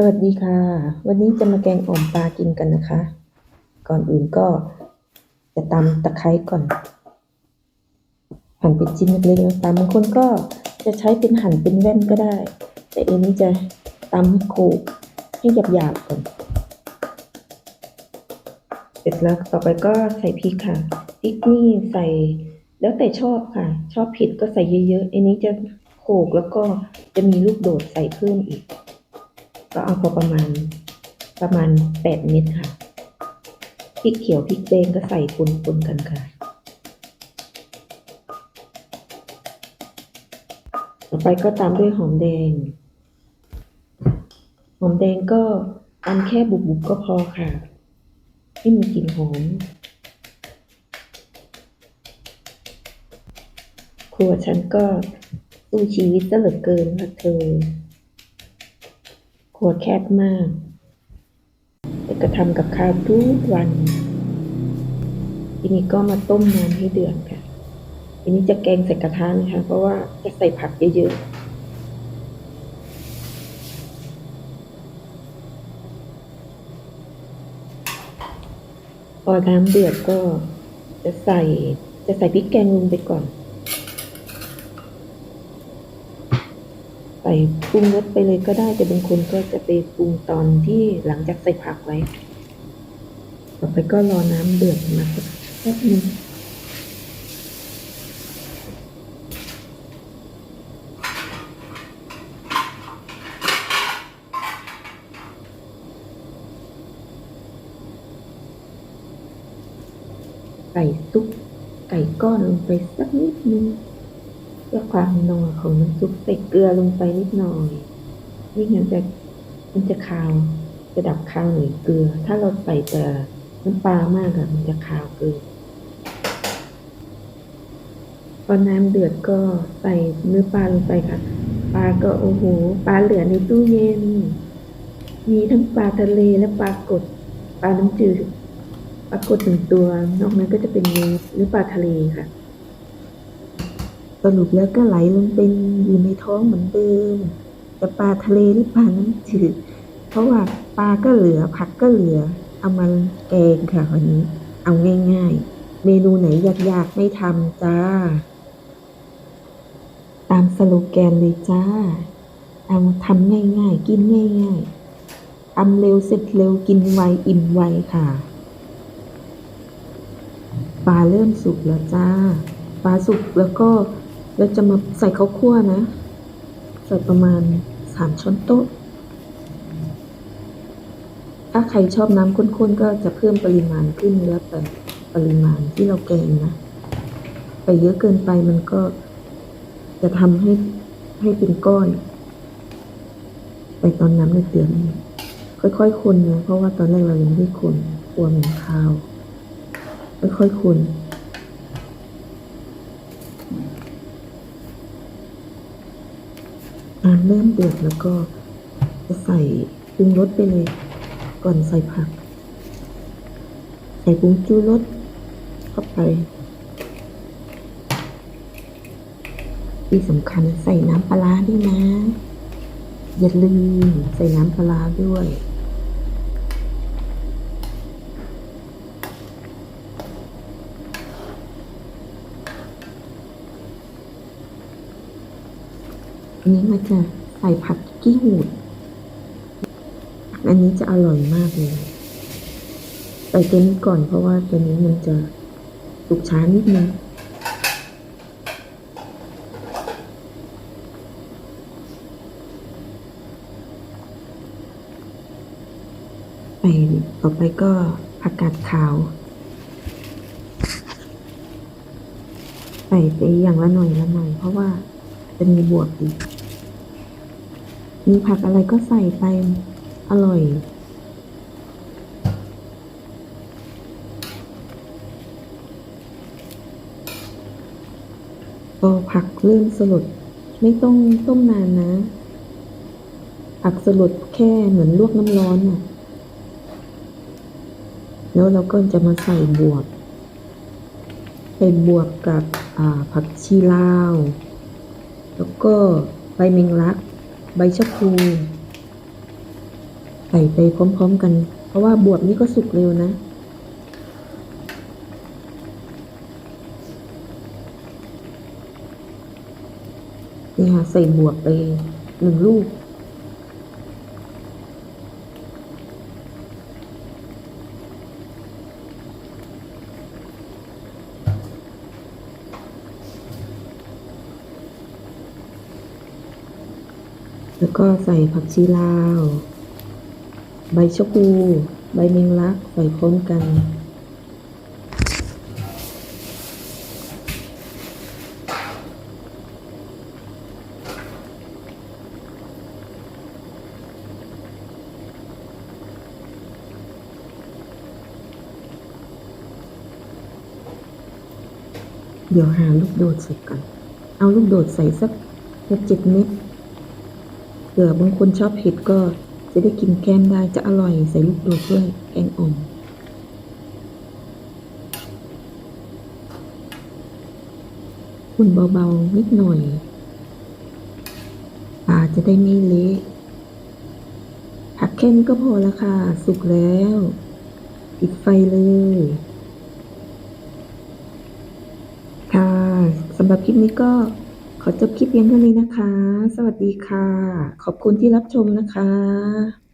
สวัสดีค่ะ วันนี้จะมาแกงอ่อมปลากินกันนะคะ ก่อนอื่นก็จะตำตะไคร้ก่อน หั่นเป็นชิ้นเล็กๆแล้วตำบางคนก็จะใช้เป็นหั่นเป็นแว่นก็ได้ แต่เอ็นนี้จะตำให้โขลกให้หยาบๆก่อน เสร็จแล้วต่อไปก็ใส่พริกค่ะพริกนี่ใส่แล้วแต่ชอบค่ะ ชอบเผ็ดก็ใส่เยอะๆอันนี้จะโขลกแล้วก็จะมีลูกโดดใส่เพิ่มอีก ก็เอาพอประมาณประมาณแปดเม็ดค่ะพริกเขียวพริกแดงก็ใส่ปนๆกันค่ะ ต่อไปก็ตามด้วยหอมแดง หอมแดงก็ตำแค่บุบๆก็พอค่ะให้มีกลิ่นหอมครัวฉันก็สู้ชีวิตเหลือเกินค่ะเธอ ครัวแคบมาก แต่ก็ทำกับข้าวทุกวัน ทีนี้ก็มาต้มน้ำให้เดือดค่ะ ทีนี้จะแกงใส่กระทะนะคะ เพราะว่าจะใส่ผักเยอะๆพอน้ำเดือดก็จะใส่จะใส่พริกแกงลงไปก่อน ใส่ปรุงรสไปเลยก็ได้แต่บางคนก็จะไปปรุงตอนที่หลังจากใส่ผักไว้ ต่อไปก็รอน้ำเดือดมาสักแป๊บนึงใส่ซุปไก่ก้อนลงไปสักนิดนึง เพื่อความนัวของน้ำซุปใส่เกลือลงไปนิดหน่อยไม่งั้นจะมันจะคาวจะดับคาวหน่อยเกลือ ถ้าเราใส่แต่น้ำปลามากอะมันจะคาวเกินพอน้ำเดือดก็ใส่เนื้อปลาลงไปค่ะปลาก็โอ้โหปลาเหลือในตู้เย็น มีทั้งปลาทะเลและปลากดปลาน้ำจืดปรากฏหนึ่งตัว นอกนั้นก็จะเป็นเนื้อหรือปลาทะเลค่ะ สรุปแล้วก็ไหลลงเป็นอยู่ในท้องเหมือนเดิมแต่ปลาทะเลหรือปลาน้ำจืด เพราะว่าปลาก็เหลือผักก็เหลือ เอามาแกงค่ะวันนี้ เอาง่ายๆ เมนูไหนยากๆไม่ทำจ้า ตามสโลแกนเลยจ้า เอาทำง่ายๆ กินง่ายๆทำเร็วเสร็จเร็วกินไวอิ่มไวค่ะปลาเริ่มสุกแล้วจ้าปลาสุกแล้วก็ เราจะมาใส่ข้าวคั่วนะ ใส่ประมาณสามช้อนโต๊ะ ถ้าใครชอบน้ำข้นๆ ก็จะเพิ่มปริมาณขึ้นแล้วแต่ปริมาณที่เราแกงนะ ไปเยอะเกินไปมันก็จะทำให้ให้เป็นก้อน ไปตอนน้ำในเดือดนี่ค่อยๆคนนะเพราะว่าตอนแรกเรายังไม่ได้คนกลัวเหม็นคาว ค่อยๆคนน้ำ เริ่มเดือดแล้วก็จะใส่ปรุงรสไปเลย ก่อนใส่ผัก ใส่ปรุงจูรสเข้าไปที่สำคัญใส่น้ำปลาด้วยนะ อย่าลืมใส่น้ำปลาด้วย นนี้มันจะใส่ผักกี้หูด อันนี้จะอร่อยมากเลยใส่ตัวนี้ก่อนเพราะว่าตัวนี้มันจะสุกช้านิดนึงไปต่อไปก็ผักกาดขาว ใส่ไปอย่างละหน่อยละหน่อยเพราะว่าจะมีบวกอีก มีผักอะไรก็ใส่ไป อร่อย พอผักเริ่มสลด ไม่ต้องต้มนานนะ ผักสลดแค่เหมือนลวกน้ำร้อนน่ะ แล้วเราก็จะมาใส่บวบใส่บวบกับผักชีลาว แล้วก็ใบเมงลัก ใบชะพูใส่ไปพร้อมๆกัน เพราะว่าบวบนี่ก็สุกเร็วนะ นี่ค่ะใส่บวบไปหนึ่งลูก แล้วก็ใส่ผักชีลาว ใบชะพูใบเมงลักใส่พร้อมกันเดี๋ยวหาลูกโดดใส่ก่อนเอาลูกโดดใส่สักหกเจ็ดเม็ด ผื่อบางคนชอบเผ็ดก็จะได้กินแก้มได้จะอร่อยใส่ลูกโดดด้วยแกงอ่อมคุณเบาๆนิดหน่อยปลาจะได้ไม่เละผักแค่นี้ก็พอล้วค่ะ สุกแล้วปิดไฟเลย ค่ะสำหรับคลิปนี้ก็ ขอจบคลิปเพียงเท่านี้นะคะ สวัสดีค่ะ ขอบคุณที่รับชมนะคะ